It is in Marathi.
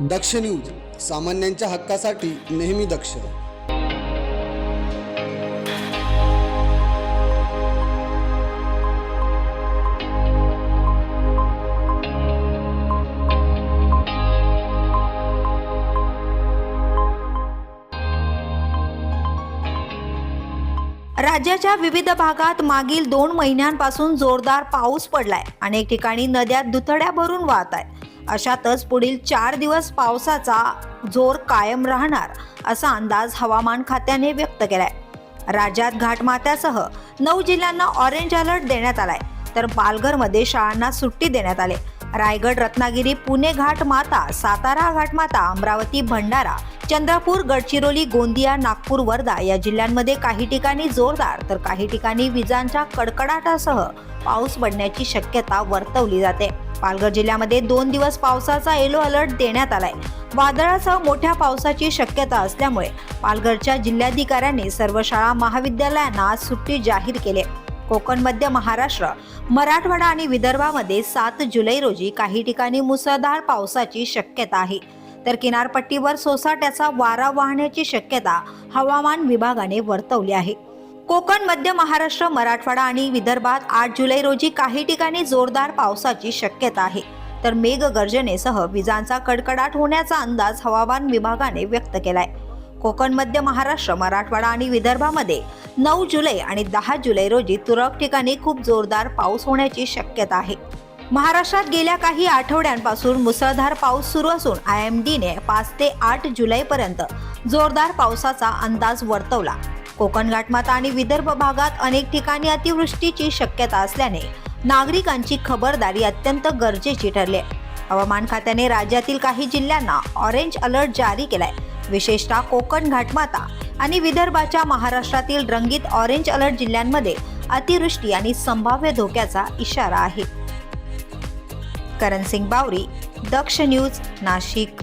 दक्ष न्यूज सामान्यांच्या हक्कासाठी नेहमी दक्ष. राज्याच्या विविध भागात मागील दोन महिन्यांपासून जोरदार पाऊस पडलाय अनेक ठिकाणी नद्या दुथड्या भरून वाहत आहेत. अशातच पुढील चार दिवस पावसाचा जोर कायम राहणार असा अंदाज हवामान खात्याने व्यक्त केलाय. राज्यात घाटमात्यासह नऊ जिल्ह्यांना ऑरेंज अलर्ट देण्यात आलाय. तर पालघरमध्ये शाळांना सुट्टी देण्यात आली. रायगड रत्नागिरी पुणे घाटमाता सातारा घाटमाता अमरावती भंडारा चंद्रपूर गडचिरोली गोंदिया नागपूर वर्धा या जिल्ह्यांमध्ये काही ठिकाणी जोरदार तर काही ठिकाणी विजांच्या कडकडाटासह पाऊस पडण्याची शक्यता वर्तवली जाते. पालघर जिल्ह्यामध्ये दोन दिवस पावसाचा येलो अलर्ट देण्यात आलाय. वादळासह मोठ्या पावसाची शक्यता असल्यामुळे पालघरच्या जिल्हाधिकाऱ्यांनी सर्व शाळा महाविद्यालयांना सुट्टी जाहीर केली. कोकण मध्य महाराष्ट्र मराठवाडा आणि विदर्भामध्ये सात जुलै रोजी काही ठिकाणी मुसळधार पावसाची शक्यता आहे. तर किनारपट्टीवर सोसाट्याचा वारा वाहण्याची शक्यता हवामान विभागाने वर्तवली आहे. कोकण मध्य महाराष्ट्र मराठवाडा आणि विदर्भात आठ जुलै रोजी काही ठिकाणी जोरदार पावसाची शक्यता आहे. तर मेघगर्जनेसह विजांचा कडकडाट होण्याचा अंदाज हवामान विभागाने व्यक्त केलाय. कोकण मध्य महाराष्ट्र मराठवाडा आणि विदर्भामध्ये नऊ जुलै आणि दहा जुलै रोजी तुरळक ठिकाणी खूप जोरदार पाऊस होण्याची शक्यता आहे. महाराष्ट्रात गेल्या काही आठवड्यांपासून मुसळधार पाऊस सुरू असून आय एम डीने पाच ते आठ जुलैपर्यंत जोरदार पावसाचा अंदाज वर्तवला. कोकण घाटमाता आणि विदर्भ भागात अनेक ठिकाणी अतिवृष्टीची शक्यता असल्याने नागरिकांची खबरदारी अत्यंत गरजेची ठरली आहे. हवामान खात्याने राज्यातील काही जिल्ह्यांना ऑरेंज अलर्ट जारी केलाय. विशेषतः कोकण घाटमाता आणि विदर्भाच्या महाराष्ट्रातील रंगीत ऑरेंज अलर्ट जिल्ह्यांमध्ये अतिवृष्टी आणि संभाव्य धोक्याचा इशारा आहे. करण सिंग बावरी दक्ष न्यूज नाशिक.